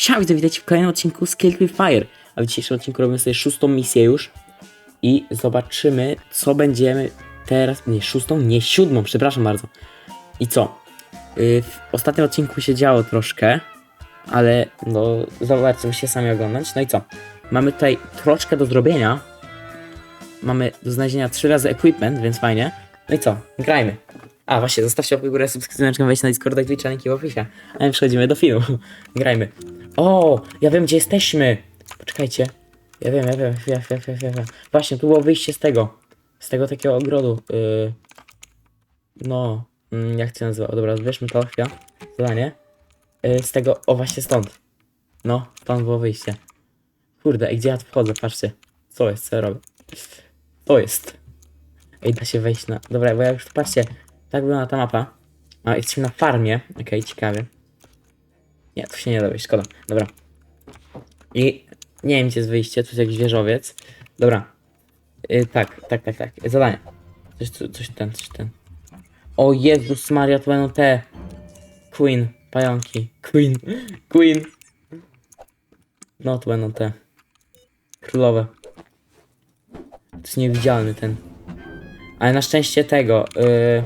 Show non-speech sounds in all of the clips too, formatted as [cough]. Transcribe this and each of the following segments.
Siema, widzę, witajcie w kolejnym odcinku Skill with Fire. A w dzisiejszym odcinku robimy sobie szóstą misję już. I zobaczymy, co będziemy teraz... Nie, szóstą? Nie, siódmą, przepraszam bardzo. I co? Yy, w ostatnim odcinku się działo troszkę, ale no, zobaczcie, musicie sami oglądać. No i co? Mamy tutaj troszkę do zrobienia. Mamy do znalezienia trzy razy equipment, więc fajnie. No i co? Grajmy. A właśnie, zostawcie łapkę w górę, subskrypcję, wejdź na Discorda, Twitcha, linki w opisie. A my przechodzimy do filmu. [laughs] Grajmy. O, ja wiem gdzie jesteśmy. Poczekajcie. Ja wiem, ja wiem, ja ja ja wiem. Właśnie, tu było wyjście z tego. Z tego takiego ogrodu. Yy... No, mm, jak to się nazywa? Dobra, zbierzmy to, chwila. Zadanie. Yy, z tego, o właśnie stąd. No, stąd było wyjście. Kurde, i gdzie ja wchodzę? Patrzcie. Co jest, co ja robię? Co jest? Ej, da się wejść na... Dobra, bo ja już, patrzcie, tak wygląda ta mapa. A, jesteśmy na farmie. Okej, ciekawie. Nie, tu się nie da wejść, szkoda. Dobra. I nie wiem, gdzie jest wyjście, tu jest jakiś wieżowiec. Dobra. Y, tak, tak, tak, tak. Zadanie. Coś, coś ten, coś ten. O Jezus Maria, to będą te... Queen, pająki. Queen, [laughs] Queen. No, to będą te... Królowe. To jest niewidzialny ten. Ale na szczęście tego... y,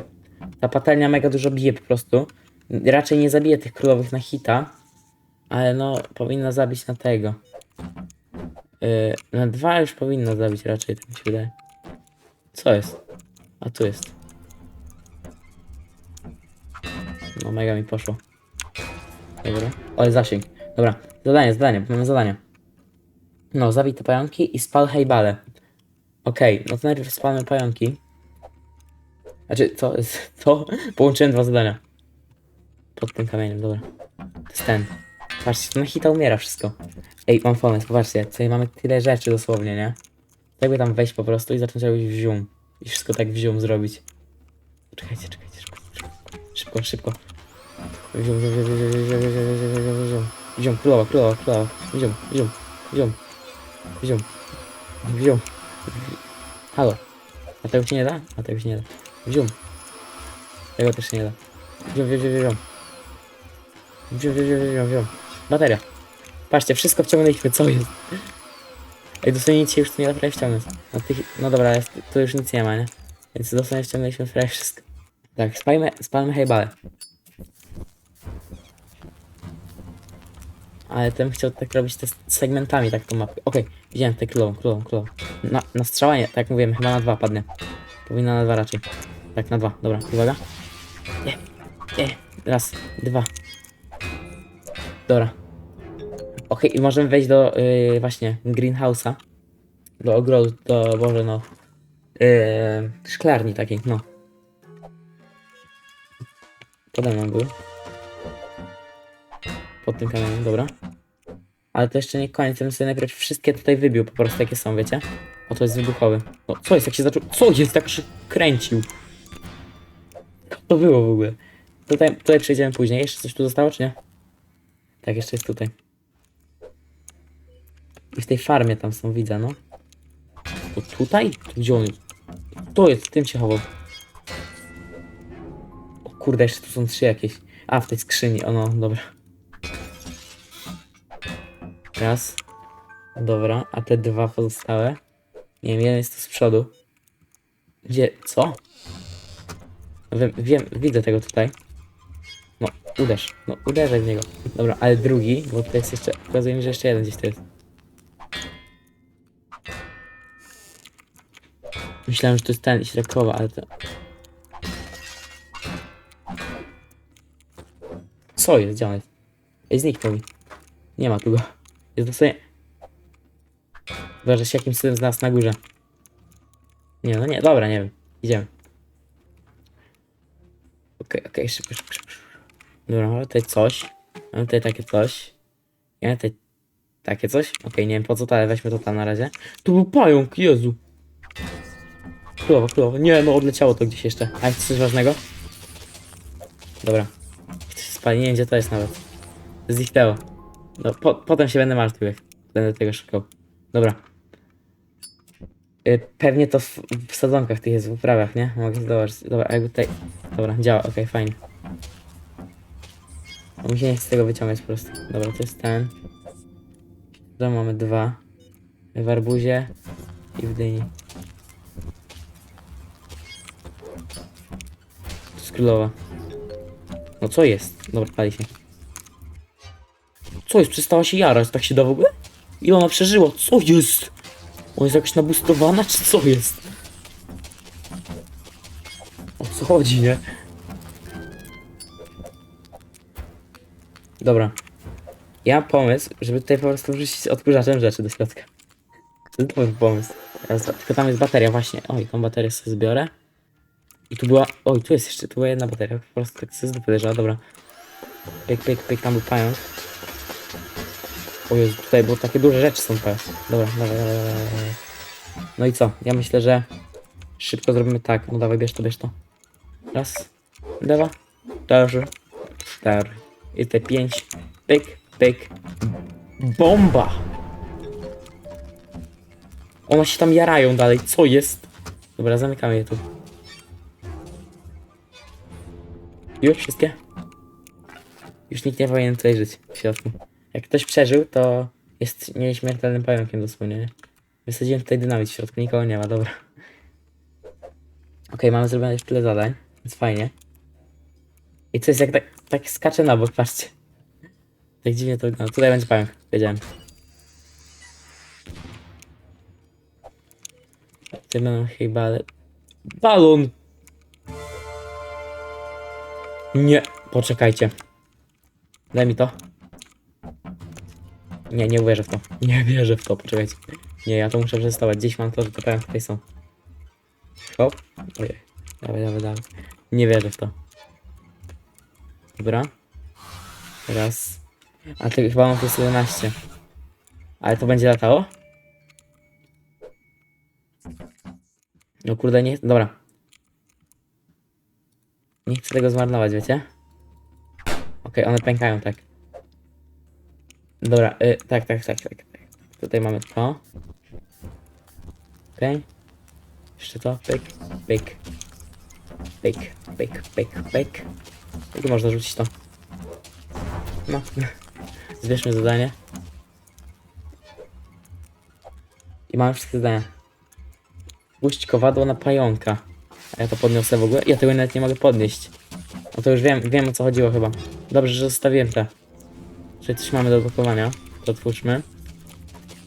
ta patelnia mega dużo bije po prostu. Raczej nie zabije tych królowych na hita. Ale no, powinna zabić na tego. Yy, na dwa już powinno zabić raczej, tak mi się wydaje. Co jest? A tu jest. No mega mi poszło. Dobra. Ale zasięg. Dobra, zadanie, zadanie, mamy zadanie. No, zabij te pająki i spal hejbale. Okej, no to najpierw spalmy pająki. Znaczy, co jest? [laughs] Co? Połączyłem dwa zadania. Pod tym kamieniem, dobra. To jest ten. Patrzcie, na hita umiera wszystko. Ej, mam pomysł, popatrzcie, tutaj mamy tyle rzeczy dosłownie, nie? Jakby tam wejść po prostu i zacząć robić wzium. I wszystko tak wzium zrobić. Czekajcie, czekajcie, szybko, szybko, szybko. Wzium, wzium, wzium, wzium, wzium, wzium, wzium. Wzium, królowa, królowa, królowa. Wzium, wzium, wzium, wzium, wzium. Halo. A tego się nie da? A tego się nie da. Wzium. Tego też się nie da. Wzium, wzium, wzium, wzium. Wzium, wzium, wzium, wzium, wzium. Bateria. Patrzcie, wszystko wciągnęliśmy, co jest? Ej, dosłownie nic się już tu nie da prawie wciągnąć. No, tych, no dobra, jest, tu już nic nie ma, nie? Więc dosłownie wciągnęliśmy prawie wszystko. Tak, spalmy, spalmy hejbale. Ale ten chciał tak robić te segmentami, tak tą mapę. Okej, widziałem tę królową, królową, królową. Na, na strzała nie, tak jak mówiłem, chyba na dwa padnie. Powinna na dwa raczej. Tak, na dwa, dobra, uwaga. Nie, nie, raz, dwa. Dobra. Okej, i możemy wejść do yy, właśnie greenhouse'a. Do ogrodu, do, boże no. Yy, szklarni takiej, no. Pode mną był. Pod tym kamieniem, dobra. Ale to jeszcze nie koniec, ja bym sobie najpierw wszystkie tutaj wybił po prostu jakie są, wiecie? O, to jest wybuchowy. No, co jest, jak się zaczął... Co jest, tak się kręcił? Co to było w ogóle? Tutaj, tutaj przejdziemy później. Jeszcze coś tu zostało, czy nie? Tak, jeszcze jest tutaj. I w tej farmie tam są, widzę, no. Tutaj? To Gdzie on jest? To jest, w tym się chował. O kurde, jeszcze tu są trzy jakieś. A, w tej skrzyni, o no, dobra. Raz. Dobra, a te dwa pozostałe? Nie wiem, jeden jest tu z przodu. Gdzie? Co? Wiem, wiem, widzę tego tutaj. Uderz. No, uderzaj w niego. Dobra, ale drugi, bo tutaj jest jeszcze... Okazuje mi, że jeszcze jeden gdzieś tu jest. Myślałem, że to jest ten środkowa, ale to... Co jest? Gdzie on jest? Ej, zniknął mi. Nie ma tu go. Jest dosłownie... Chyba, że się jakimś cudem znalazł na górze. Nie, no nie, dobra, nie wiem. Idziemy. Okej, okej, szybko, szybko, szybko. Dobra, mamy tutaj coś. Mamy tutaj takie coś. Ja mam tutaj takie coś. Okej, nie wiem po co to, ale weźmy to tam na razie. Tu był pająk, Jezu. Królowo, królowo. Nie, no odleciało to gdzieś jeszcze. A jest coś ważnego? Dobra. Spali, nie wiem gdzie to jest nawet. Zniknęło. No, po, potem się będę martwił, jak będę tego szukał. Dobra. Y, Pewnie to w, w sadzonkach tych jest w uprawach, nie? Mogę zobaczyć. Dobra, jakby tutaj... Dobra, działa, okej, fajnie. Bo mi się nie chce tego wyciągać po prostu. Dobra, to jest ten. Tu mamy dwa. W arbuzie i w dyni. To jest królowa. No co jest? Dobra, pali się. Co jest? Przestała się jarać, tak się da w ogóle? Ile ona przeżyła? Co jest? Ona jest jakaś nabustowana, czy co jest? O co chodzi, nie? Dobra. Ja mam pomysł, żeby tutaj po prostu wrzucić odkurzaczem rzeczy do środka. To jest dobry pomysł. Ja Tylko tam jest bateria, właśnie. Oj, tą baterię sobie zbiorę. I tu była... Oj, tu jest jeszcze, tu była jedna bateria. Po prostu tak sobie z dobra. Pyk, pyk, pyk, tam był pająk. O Jezu, tutaj, bo takie duże rzeczy są teraz. Dobra, dawaj, dawaj, dawaj. No i co? Ja myślę, że szybko zrobimy tak. No dawaj, bierz to, bierz to. Raz, dwa, trzy, cztery. I te pięć. Pyk, pyk. Bomba! One się tam jarają dalej. Co jest? Dobra, zamykamy je tu. Już wszystkie? Już nikt nie powinien tutaj żyć w środku. Jak ktoś przeżył, to jest nieśmiertelnym pająkiem dosłownie. nie? Wysadziłem tutaj dynamit w środku, nikogo nie ma, dobra. Okej, mamy zrobione już tyle zadań, więc fajnie. I co jest jak tak, tak skacze na bok, patrzcie. Tak dziwnie to wygląda. Tutaj będzie pająk, wiedziałem. Tutaj będą chyba... Balon! Nie, poczekajcie. Daj mi to. Nie, nie wierzę w to. Nie wierzę w to, poczekajcie. Nie, ja to muszę przetestować. Gdzieś mam to, że to pewnie tutaj są. Hop. Ojej. Dawaj, dawaj, dawaj. Nie wierzę w to. Dobra. Raz. A ty chyba mam plus 11. Ale to będzie latało? No kurde, nie... Dobra. Nie chcę tego zmarnować, wiecie? Okej, one pękają, tak. Dobra, y, tak, tak, tak, tak, tak. Tutaj mamy to. Okej. Jeszcze to, pyk, pyk. Pyk, pyk, pyk, pyk. Jak można rzucić to? No. Zbierzmy zadanie. I mamy wszystkie zadania. Puść kowadło na pająka. A ja to podniosę w ogóle? Ja tego nawet nie mogę podnieść. No to już wiem, wiem o co chodziło chyba. Dobrze, że zostawiłem te. Czyli coś mamy do odblokowania. To otwórzmy.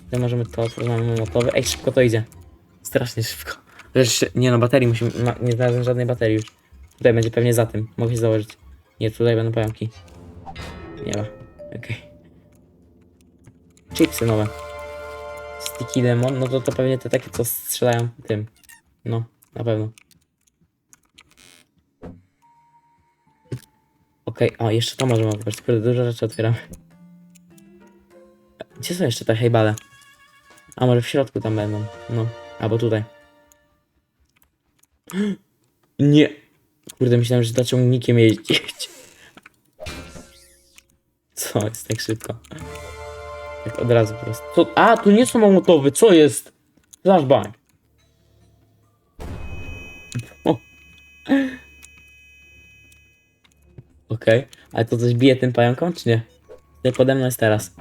Tutaj możemy to otworzyć, mamy motowy. Ej, szybko to idzie. Strasznie szybko. Rzecz, nie no, baterii musimy, nie znalazłem żadnej baterii już. Tutaj będzie pewnie za tym, mogę się założyć. Nie, tutaj będą pająki. Nie ma, okej. Chipsy nowe. Sticky lemon, no to to pewnie te takie, co strzelają tym. No, na pewno. Okej, o, jeszcze to możemy otworzyć, kurde, dużo rzeczy otwieramy. Gdzie są jeszcze te hejbale? A może w środku tam będą, no. Albo tutaj. [gasps] Nie. Kurde, myślałem, że za ciągnikiem jeździć. Co jest tak szybko? Tak od razu po prostu. Co? A, tu nie są mamutowy, co jest? Flashbang. Okej, ale to coś bije tym pająkom, czy nie? Tutaj pode mną jest teraz.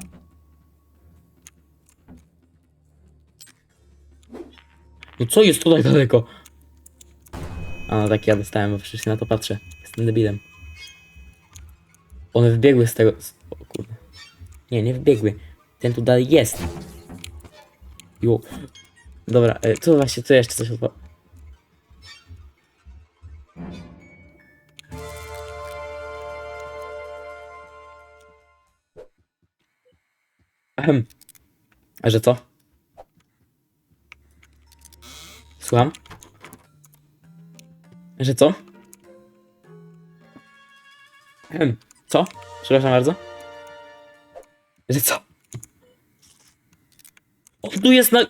No co jest tutaj daleko? A no tak ja dostałem, bo przecież na to patrzę. Jestem debilem. One wbiegły z tego... O kurde. Nie, nie wbiegły. Ten tu dalej jest. Jo. Dobra, tu właśnie, tu jeszcze coś odpa... Ahem. A że co? Słucham? Że co? Ehem, Co? Przepraszam bardzo. Że co? O, tu jest na...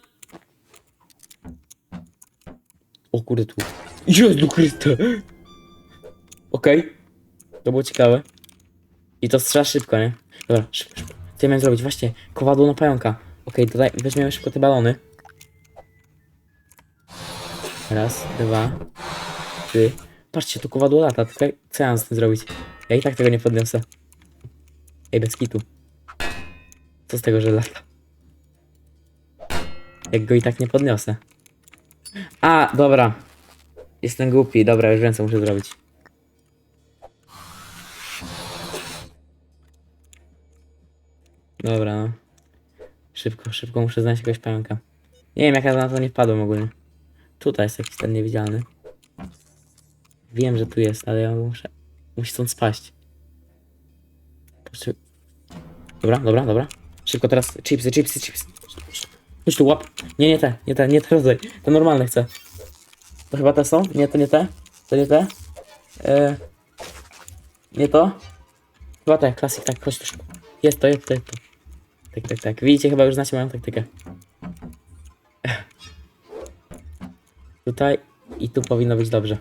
O kurde, tu. Jezu Chryste! Okej. To było ciekawe. I to strzela szybko, nie? Dobra, szybko, szybko. Co ja miałem zrobić? Właśnie, kowadło na pająka. Okej, tutaj weźmiemy szybko te balony. Raz, dwa, trzy. Patrzcie, tu kowadło lata. Tylko co ja mam z tym zrobić? Ja i tak tego nie podniosę. Ej, bez kitu. Co z tego, że lata? Jak go i tak nie podniosę. A, dobra. Jestem głupi, dobra, już wiem co muszę zrobić. Dobra, no. Szybko, szybko muszę znaleźć jakiegoś pająka. Nie wiem jak ja na to nie wpadłem ogólnie. Tutaj jest jakiś ten niewidzialny. Wiem, że tu jest, ale ja muszę... Musi stąd spaść. Dobra, dobra, dobra. Szybko teraz. Chipsy, chipsy, chipsy. Chodź tu, łap. Nie, nie te, nie te, nie te rodzaj. Te normalne chcę. To chyba te są? Nie, to nie te. To nie te. E... Nie to. Chyba te, klasyk, tak, chodź tu szybko. Jest to, jest to, jest to. Tak, tak, tak. Widzicie, chyba już znacie moją taktykę. Tutaj i tu powinno być dobrze.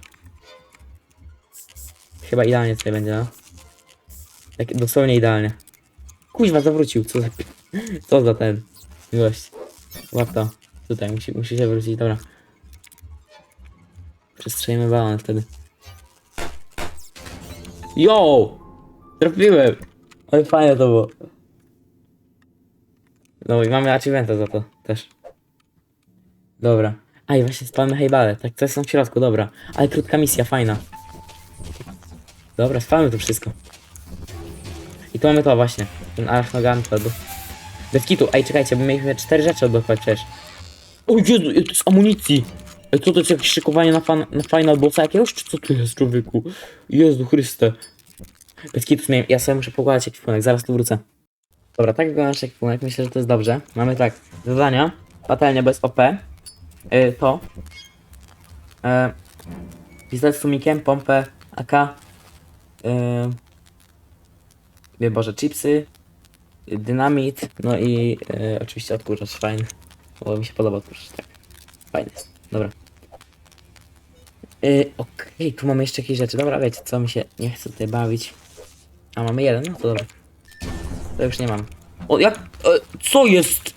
Chyba idealnie tutaj będzie, no. Tak dosłownie idealnie. Kuźwa, zawrócił, co za... [laughs] Co za ten... Gość. Łap to. Tutaj, musi, musi się wrócić, dobra. Przestrzelimy balon wtedy. Yo! Trafiłem! Ale fajne to było. No i mamy achievementa za to też. Dobra. A i właśnie spalmy hejbale. Tak, to jest tam w środku, dobra. Ale krótka misja, fajna. Dobra, spalmy to wszystko. I tu mamy to właśnie. Ten arachnogamy to. do- Bez kitu. Ej, czekajcie, bo mieliśmy cztery rzeczy odblokować przecież. O Jezu, to jest amunicji! Ej, co to jest jakieś szykowanie na, fan, na final bossa jakiegoś, czy co to jest, człowieku? Jezu Chryste. Bez kitu. Ja sobie muszę pokładać ekwipunek, zaraz tu wrócę. Dobra, tak wygląda nasz ekwipunek, myślę, że to jest dobrze. Mamy tak, zadania, patelnia bez OP, yy, to, yy, pistolet z tłumikiem, pompę, AK, yy, Boże, chipsy, dynamit, no i yy, oczywiście odkurzacz fajny, bo mi się podoba odkurzacz, tak. Fajny jest, dobra. Yy, Okej, tu mamy jeszcze jakieś rzeczy. Dobra, wiecie co, mi się nie chce tutaj bawić. A mamy jeden, no to dobra. To już nie mam. O, jak? E, co jest?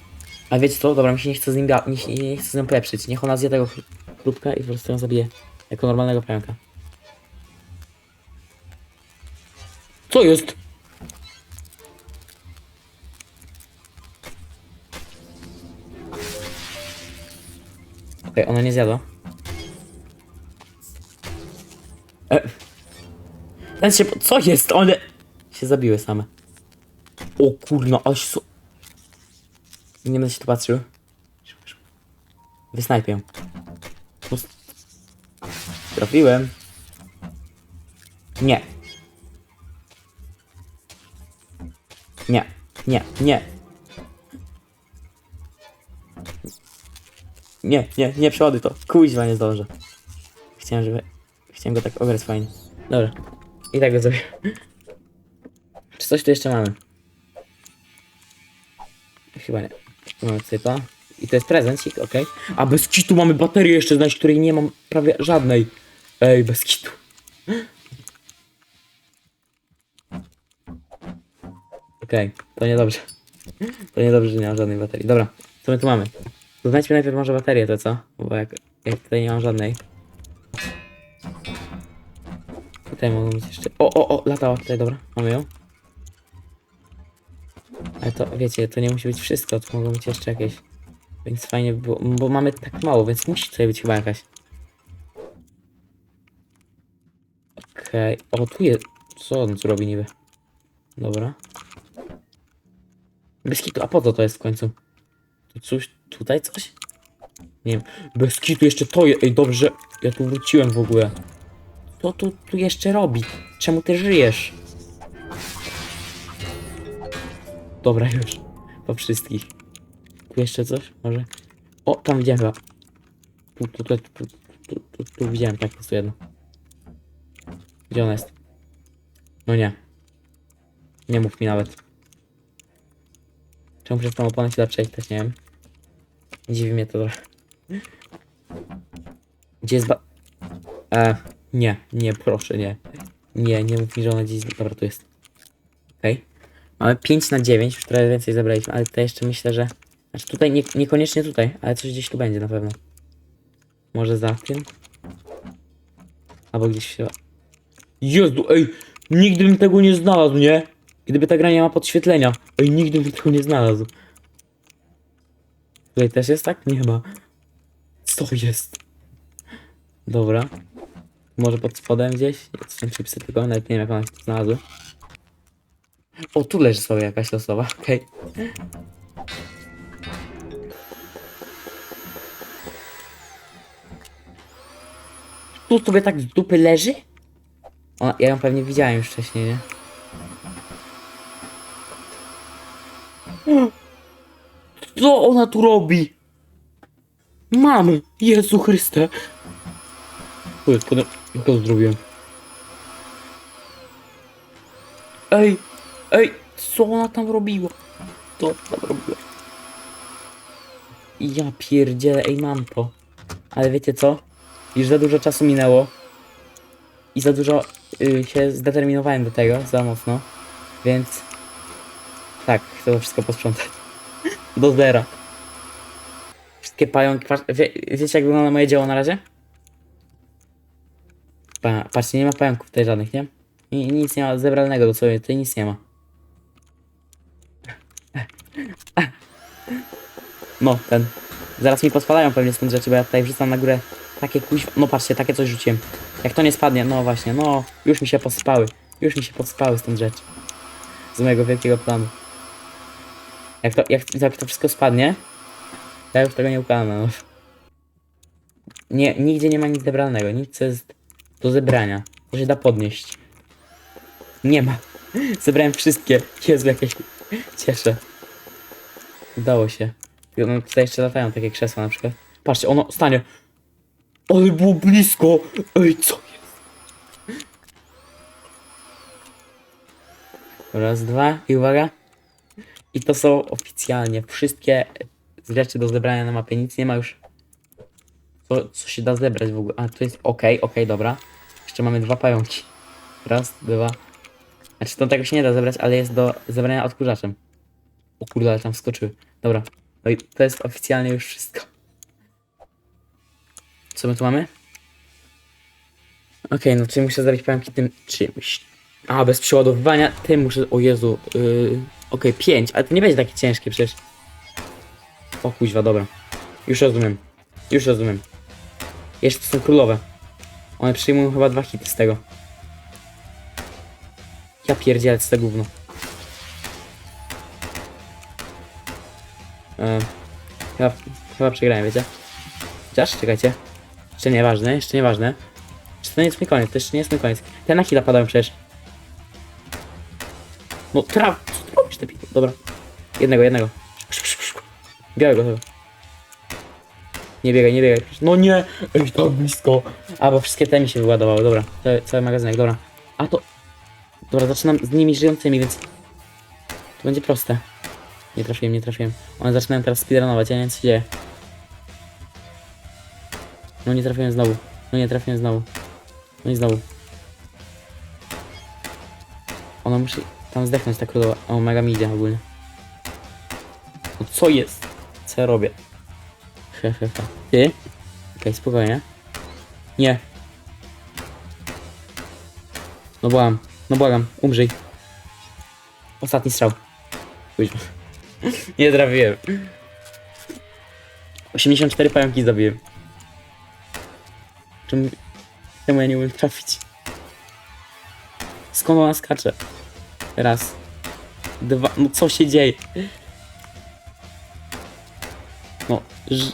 A wiecie co? Dobra, mi się nie chce z nim nie, nie, chce z nią pieprzyć. Niech ona zje tego chr- chrupka i po prostu ją zabije. Jako normalnego pająka. Co jest? Okej, ona nie zjadła. E. Ten się... Co jest? One... Się zabiły same. O kurno, aż so... Nie będę się tu patrzył. Wysnajpię. Trafiłem. Nie. Nie, nie, nie. Nie, nie, nie przeładuj to. Kuźwa, nie zdążę. Chciałem, żeby... Chciałem go tak ograć fajnie. Dobra. I tak go zrobię. Czy coś tu jeszcze mamy? Chyba nie. Mamy to. I to jest prezencik, okej. A bez kitu mamy baterię jeszcze znaleźć, której nie mam prawie żadnej. Ej, bez kitu. Okej, to niedobrze. To niedobrze, że nie mam żadnej baterii. Dobra, co my tu mamy? Znajdźmy najpierw może baterię, to co? Bo jak, jak tutaj nie mam żadnej. Tutaj mogą być jeszcze... O, o, o, latała tutaj, dobra, mamy ją. Ale to, wiecie, to nie musi być wszystko, to mogą być jeszcze jakieś. Więc fajnie by było, bo mamy tak mało, więc musi tutaj być chyba jakaś. Okej, o tu jest, co on tu robi niby? Dobra. Bez a po co to jest w końcu? Tu coś, tutaj coś? Nie wiem, bez kitu jeszcze to jest, ej dobrze, ja tu wróciłem w ogóle. Co tu, tu jeszcze robi? Czemu ty żyjesz? Dobra już, po wszystkich. Tu jeszcze coś? Może? O, tam widziałem chyba. Tu, tu, tu, tu, tu, tu, tu widziałem tak po prostu jedno. Gdzie ona jest? No nie. Nie mów mi nawet. Czemu przez tą oponę się da przejść, nie wiem. Dziwi mnie to trochę. Gdzie jest ba... E, nie, nie, proszę, nie. Nie, nie mów mi, że ona gdzieś... Dobra, tu jest. Okej. Mamy 5 na 9, już trochę więcej zabraliśmy, ale tutaj jeszcze myślę, że... Znaczy tutaj, nie, niekoniecznie tutaj, ale coś gdzieś tu będzie na pewno. Może za tym? Albo gdzieś się... Jezu, ej! Nigdy bym tego nie znalazł, nie? Gdyby ta gra nie ma podświetlenia. Ej, nigdy bym tego nie znalazł. Tutaj też jest tak? Nie chyba. Co jest? Dobra. Może pod spodem gdzieś? Są chipsy tylko, nawet nie wiem jak one tu znalazły. O, tu leży sobie jakaś losowa, [laughs] okej. Tu sobie tak z dupy leży? Ona, ja ją pewnie widziałem już wcześniej, nie? Co ona tu robi? Mamy! Jezu Chryste! Jest, potem... To zrobiłem? Ej! Ej! Co ona tam robiła? Co ona tam robiła? Ja pierdzielę, ej mam to. Ale wiecie co? Już za dużo czasu minęło. I za dużo y, się zdeterminowałem do tego, za mocno. Więc... Tak, chcę to wszystko posprzątać. Do zera. Wszystkie pająki... Patrz, wie, wiecie jak wygląda moje dzieło na razie? Pa, patrzcie, nie ma pająków tutaj żadnych, nie? I, nic nie ma zebralnego do sobie, tutaj nic nie ma. No, ten. Zaraz mi pospadają pewnie stąd rzeczy, bo ja tutaj wrzucam na górę takie kuźwa... No patrzcie, takie coś rzuciłem. Jak to nie spadnie, no właśnie, no. Już mi się posypały. Już mi się posypały stąd rzeczy. Z mojego wielkiego planu. Jak to, jak, jak to wszystko spadnie, ja już tego nie układam. Nie, nigdzie nie ma nic zebranego, nic jest do zebrania. To się da podnieść. Nie ma. [laughs] Zebrałem wszystkie. Jezu, jakieś cieszę. Udało się. No, tutaj jeszcze latają takie krzesła na przykład. Patrzcie, ono stanie. Ale było blisko. Ej, co jest? Raz, dwa i uwaga. I to są oficjalnie wszystkie rzeczy do zebrania na mapie. Nic nie ma już. Co, co się da zebrać w ogóle? A, tu jest ok, ok, dobra. Jeszcze mamy dwa pająki. Raz, dwa. Znaczy to tego się nie da zebrać, ale jest do zebrania odkurzaczem. O kurde, ale tam wskoczyły. Dobra. No i to jest oficjalnie już wszystko. Co my tu mamy? Okej, no czyli muszę zabić pająki tym czymś. A, bez przeładowywania tym muszę... O Jezu. Yy... Okej, pięć, ale to nie będzie takie ciężkie przecież. O kuźwa, dobra. Już rozumiem. Już rozumiem. Jeszcze to są królowe. One przyjmują chyba dwa hity z tego. Ja pierdzielę z tego gówno. E, chyba, chyba przegrałem, wiecie? Chociaż, czekajcie. Jeszcze nieważne, jeszcze nieważne. Czy to nie jest mój koniec, to jeszcze nie jest mój koniec. Te na hita padają przecież. No traf, co te? Dobra. Jednego, jednego. Białego chyba. Nie biegaj, nie biegaj. No nie! Ej, tak blisko. A, bo wszystkie te mi się wyładowały, dobra. Cały, cały magazynek, dobra. A to... Dobra, zaczynam z nimi żyjącymi, więc... To będzie proste. Nie trafiłem, nie trafiłem. One zaczynają teraz speedrunować, ja nie wiem co się dzieje. No nie trafiłem znowu. No nie trafiłem znowu. No i znowu. Ona musi tam zdechnąć ta królowa. O, mega mi idzie ogólnie. No co jest? Co ja robię? He, he, he. Ty? Okej, spokojnie. Nie. No błagam, no błagam, umrzyj. Ostatni strzał. Kuźwa. [laughs] Nie trafiłem. 84 pająki zabiłem. Czemu, czemu ja nie umiem trafić? Skąd ona skacze? Raz. Dwa. No co się dzieje? No. Ż...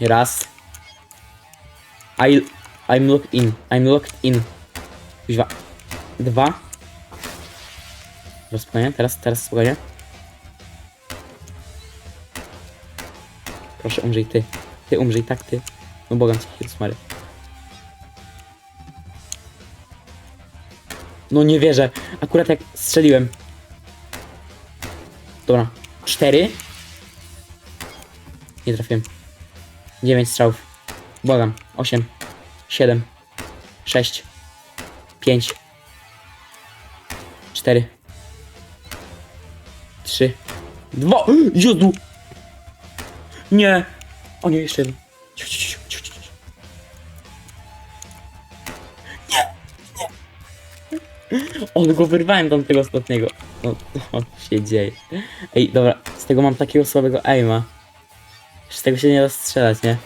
Raz. I, I'm locked in. I'm locked in. Kuźwa. Dwa. Teraz teraz, teraz spokojnie. Proszę umrzyj ty. Ty umrzyj, tak ty. No błagam cię, Jezus. No nie wierzę. Akurat jak strzeliłem. Dobra. Cztery. Nie trafiłem. Dziewięć strzałów. Błagam. Osiem. Siedem. Sześć. Pięć. Cztery. Trzy. Dwa. [gasps] Jezu! Nie! O nie, jeszcze jeden. Ciu, ciu, ciu, ciu, ciu! On go wyrwałem tam tego ostatniego. No, [laughs] co się dzieje? Ej, dobra, z tego mam takiego słabego aima. Z tego się nie da strzelać, nie?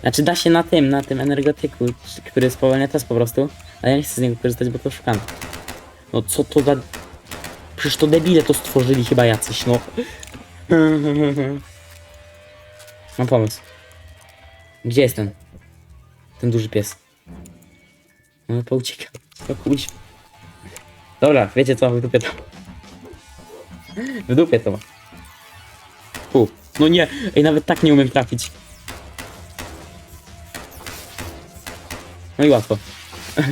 Znaczy da się na tym, na tym energetyku, który spowalnia test po prostu. Ale ja nie chcę z niego korzystać, bo to szukam. No co to za... Przecież to debile to stworzyli chyba jacyś, no. [laughs] Mam pomysł. Gdzie jest ten? Ten duży pies. No to ucieka. To kuźwa. Dobra, wiecie co, wydupię to. [laughs] Wydupię to. Fu. No nie, ej, nawet tak nie umiem trafić. No i łatwo. [laughs]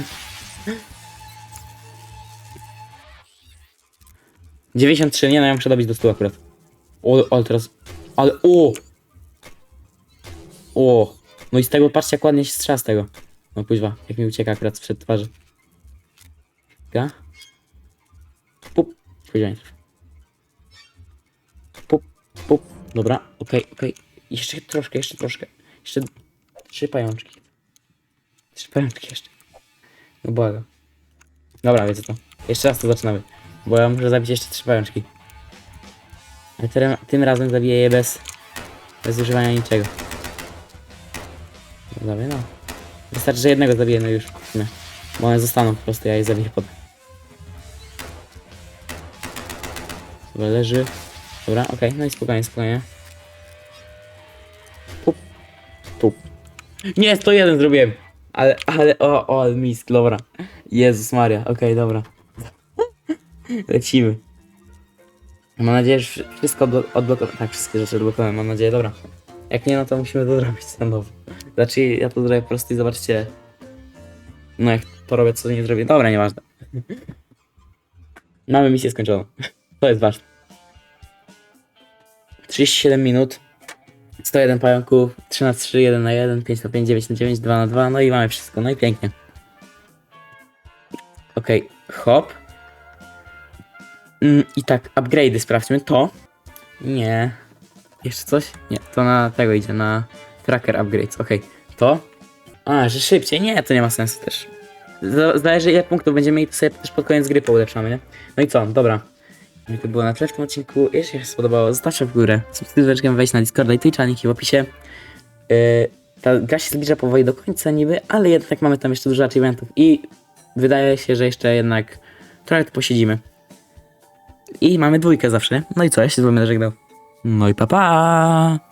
Dziewięćdziesiąt trzy, nie no, ja muszę dobić do stu akurat. O, ale teraz, ale o! O! No i z tego, patrzcie jak ładnie się strzela z tego. No kuźwa, jak mi ucieka akurat przed twarzy. Ga? Pup. Kuźwa. Pup, pup. Dobra, okej, okej. Jeszcze troszkę, jeszcze troszkę. Jeszcze trzy pajączki. Trzy pajączki jeszcze. No błagam. Dobra, wiecie co. Jeszcze raz to zaczynamy. Bo ja muszę zabić jeszcze trzy pajączki. Ale tym, tym razem zabiję je bez, bez używania niczego. No Dobra, no. Wystarczy, że jednego zabijemy już. w sumie. Bo one zostaną po prostu, ja je zabiję potem. Dobra, leży. Dobra, okej, no i spokojnie, spokojnie. Pup. Pup. Nie, 101 zrobiłem. Ale, ale, o, o, ale misk, dobra. Jezus Maria, okej, dobra. Lecimy. Mam nadzieję, że wszystko odblokowałem. Tak, wszystkie rzeczy odblokowałem, mam nadzieję, dobra. Jak nie, no to musimy to zrobić na nowo. Znaczy, ja to zrobię po prostu i zobaczcie. No, jak to robię, co nie zrobię. Dobra, nieważne. Mamy misję skończoną. To jest ważne. 37 minut. 101 pająków, 3 na 3, 1 na 1, 5 na 5, 9 na 9, 2 na 2, no i mamy wszystko, no i pięknie. Okej, hop. Mm, I tak, upgrade'y sprawdźmy. To. Nie. Jeszcze coś? Nie, to na tego idzie, na tracker upgrades. Okej, to. A, że szybciej. Nie, to nie ma sensu też. Z- Zależy ile punktów będziemy mieli, to sobie też pod koniec gry poulepszamy, nie? No i co, dobra. I to było na tyle w tym odcinku. Jeśli się spodobało, zostawcie w górę. Subskrypcję wejść na Discorda i Twitcha, linki w opisie. Yy, ta gra się zbliża powoli do końca niby, ale jednak mamy tam jeszcze dużo achievementów i wydaje się, że jeszcze jednak trochę tu posiedzimy. I mamy dwójkę zawsze. No i co, ja się z wami żegnał. No i pa pa!